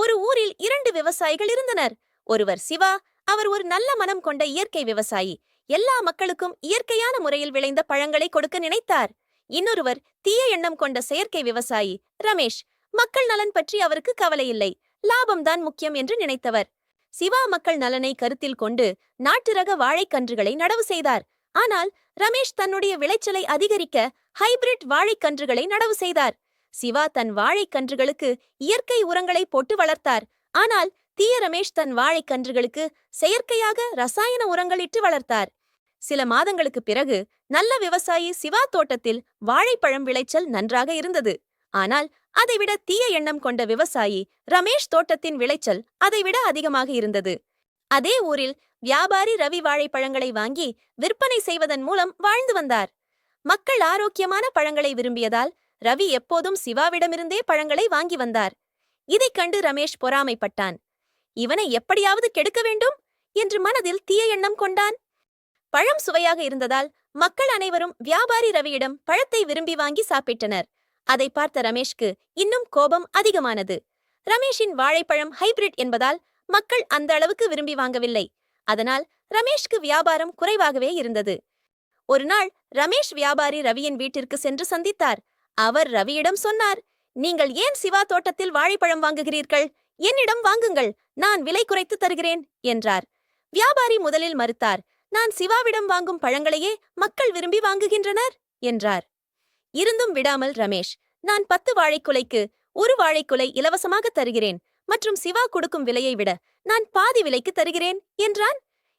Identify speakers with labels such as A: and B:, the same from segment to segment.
A: ஒரு ஊரில் இரண்டு விவசாயிகள் இருந்தனர். ஒருவர் சிவா அவர் ஒரு நல்ல மனம் கொண்ட இயற்கை விவசாயி. எல்லா மக்களுக்கும் இயற்கையான முறையில் விளைந்த பழங்களை கொடுக்க நினைத்தார். இன்னொருவர் தீய எண்ணம் கொண்ட செயற்கை விவசாயி ரமேஷ். மக்கள் நலன் பற்றி அவருக்கு கவலை இல்லை லாபம்தான் முக்கியம் என்று நினைத்தவர். சிவா மக்கள் நலனை கருத்தில் கொண்டு நாட்டு ரக வாழைக்கன்றுகளை நடவு செய்தார். ஆனால் ரமேஷ் தன்னுடைய விளைச்சலை அதிகரிக்க ஹைபிரிட் வாழைக்கன்றுகளை நடவு செய்தார். சிவா தன் வாழைக்கன்றுகளுக்கு இயற்கை உரங்களை போட்டு வளர்த்தார். ஆனால் தீய ரமேஷ் தன் வாழைக்கன்றுகளுக்கு செயற்கையாக ரசாயன உரங்களிட்டு வளர்த்தார். சில மாதங்களுக்கு பிறகு நல்ல விவசாயி சிவா தோட்டத்தில் வாழைப்பழம் விளைச்சல் நன்றாக இருந்தது. ஆனால் அதைவிட தீய எண்ணம் கொண்ட விவசாயி ரமேஷ் தோட்டத்தின் விளைச்சல் அதைவிட அதிகமாக இருந்தது. அதே ஊரில் வியாபாரி ரவி வாழைப்பழங்களை வாங்கி விற்பனை செய்வதன் மூலம் வாழ்ந்து வந்தார். மக்கள் ஆரோக்கியமான பழங்களை விரும்பியதால் ரவி எப்போதும் சிவாவிடமிருந்தே பழங்களை வாங்கி வந்தார். இதைக் கண்டு ரமேஷ் பொறாமைப்பட்டான். இவனை எப்படியாவது கெடுக்க வேண்டும்? என்று மனதில் தீய எண்ணம் கொண்டான். பழம் சுவையாக இருந்ததால் மக்கள் அனைவரும் வியாபாரி ரவியிடம் பழத்தை விரும்பி வாங்கி சாப்பிட்டனர். அதை பார்த்த ரமேஷ்க்கு இன்னும் கோபம் அதிகமானது. ரமேஷின் வாழைப்பழம் ஹைபிரிட் என்பதால் மக்கள் அந்த அளவுக்கு விரும்பி வாங்கவில்லை. அதனால் ரமேஷ்க்கு வியாபாரம் குறைவாகவே இருந்தது. ஒரு நாள் ரமேஷ் வியாபாரி ரவியின் வீட்டிற்கு சென்று சந்தித்தார். அவர் ரவியிடம் சொன்னார் நீங்கள் ஏன் சிவா தோட்டத்தில் வாழைப்பழம் வாங்குகிறீர்கள்? என்னிடம் வாங்குங்கள் நான் விலை குறைத்து தருகிறேன் என்றார். வியாபாரி முதலில் மறுத்தார் நான் சிவாவிடம் வாங்கும் பழங்களையே மக்கள் விரும்பி வாங்குகின்றனர் என்றார். இருந்தும் விடாமல் ரமேஷ் நான் பத்து வாழைக்குலைக்கு ஒரு வாழைக்குலை இலவசமாக தருகிறேன் மற்றும் சிவா கொடுக்கும் விலையை விட நான் பாதி விலைக்கு தருகிறேன் என்றான்.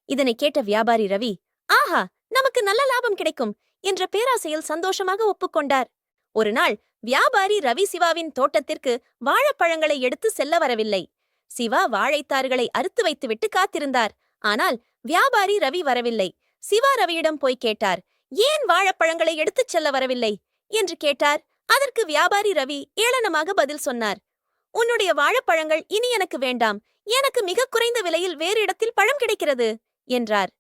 A: இதனை கேட்ட வியாபாரி ரவி ஆஹா நமக்கு நல்ல லாபம் கிடைக்கும் என்ற பேராசையில் சந்தோஷமாக ஒப்புக்கொண்டார் ஒரு நாள் வியாபாரி ரவி சிவாவின் தோட்டத்திற்கு வாழைப்பழங்களை எடுத்து செல்ல வரவில்லை. சிவா வாழைத்தார்களை அறுத்து வைத்துவிட்டு காத்திருந்தார். ஆனால் வியாபாரி ரவி வரவில்லை. சிவா ரவியிடம் போய் கேட்டார் ஏன் வாழைப்பழங்களை எடுத்துச் செல்ல வரவில்லை? என்று கேட்டார். அதற்கு வியாபாரி ரவி ஏளனமாக பதில் சொன்னார் உன்னுடைய வாழைப்பழங்கள் இனி எனக்கு வேண்டாம். எனக்கு மிக குறைந்த விலையில் வேறு இடத்தில் பழம் கிடைக்கிறது என்றார்.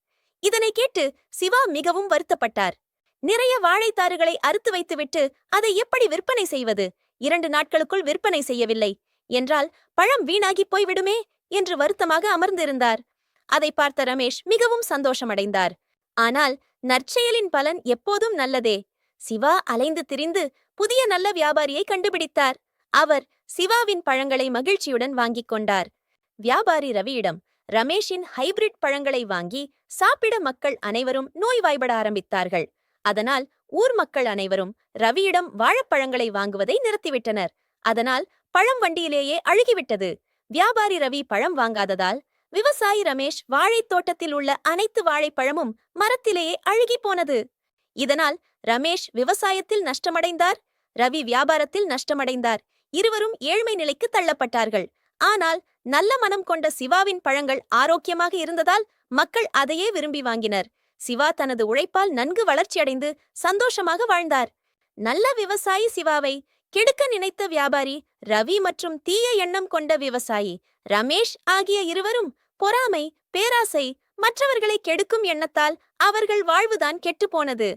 A: இதனை கேட்டு சிவா மிகவும் வருத்தப்பட்டார். நிறைய வாழைத்தாறுகளை அறுத்து வைத்துவிட்டு அதை எப்படி விற்பனை செய்வது? இரண்டு நாட்களுக்குள் விற்பனை செய்யவில்லை. என்றால் பழம் வீணாகி போய்விடுமே? என்று வருத்தமாக அமர்ந்திருந்தார். அதை பார்த்த ரமேஷ் மிகவும் சந்தோஷமடைந்தார். ஆனால் நற்செயலின் பலன் எப்போதும் நல்லதே. சிவா அலைந்து திரிந்து புதிய நல்ல வியாபாரியை கண்டுபிடித்தார். அவர் சிவாவின் பழங்களை மகிழ்ச்சியுடன் வாங்கிக் கொண்டார். வியாபாரி ரவியிடம் ரமேஷின் ஹைபிரிட் பழங்களை வாங்கி சாப்பிட மக்கள் அனைவரும் நோய்வாய்பட ஆரம்பித்தார்கள். அதனால் ஊர் மக்கள் அனைவரும் ரவியிடம் வாழைப்பழங்களை வாங்குவதை நிறுத்திவிட்டனர். அதனால் பழம் வண்டியிலேயே அழுகிவிட்டது. வியாபாரி ரவி பழம் வாங்காததால் விவசாயி ரமேஷ் வாழைத் தோட்டத்தில் உள்ள அனைத்து வாழைப்பழமும் மரத்திலேயே அழுகி போனது. இதனால் ரமேஷ் விவசாயத்தில் நஷ்டமடைந்தார். ரவி வியாபாரத்தில் நஷ்டமடைந்தார். இருவரும் ஏழ்மை நிலைக்கு தள்ளப்பட்டார்கள். ஆனால் நல்ல மனம் கொண்ட சிவாவின் பழங்கள் ஆரோக்கியமாக இருந்ததால் மக்கள் அதையே விரும்பி வாங்கினர். சிவா தனது உழைப்பால் நன்கு வளர்ச்சியடைந்து சந்தோஷமாக வாழ்ந்தார். நல்ல விவசாயி சிவாவை கெடுக்க நினைத்த வியாபாரி ரவி மற்றும் தீய எண்ணம் கொண்ட விவசாயி ரமேஷ் ஆகிய இருவரும் பொறாமை பேராசை மற்றவர்களை கெடுக்கும் எண்ணத்தால் அவர்கள் வாழ்வுதான் கெட்டுப்போனது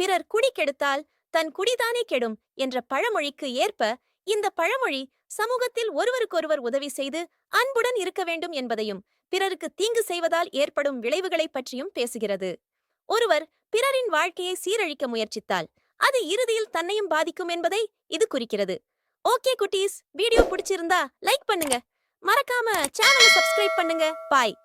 A: பிறர் குடி கெடுத்தால் தன் குடிதானே கெடும் என்ற பழமொழிக்கு ஏற்ப இந்த பழமொழி சமூகத்தில் ஒருவருக்கொருவர் உதவி செய்து அன்புடன் இருக்க வேண்டும் என்பதையும் பிறருக்கு தீங்கு செய்வதால் ஏற்படும் விளைவுகளைப் பற்றியும் பேசுகிறது. ஒருவர் பிறரின் வாழ்க்கையை சீரழிக்க முயற்சித்தால் அது இறுதியில் தன்னையும் பாதிக்கும் என்பதை இது குறிக்கிறது. ஓகே குட்டீஸ் வீடியோ பிடிச்சிருந்தா லைக் பண்ணுங்க. மறக்காம சேனலை சப்ஸ்கிரைப் பண்ணுங்க. பாய்.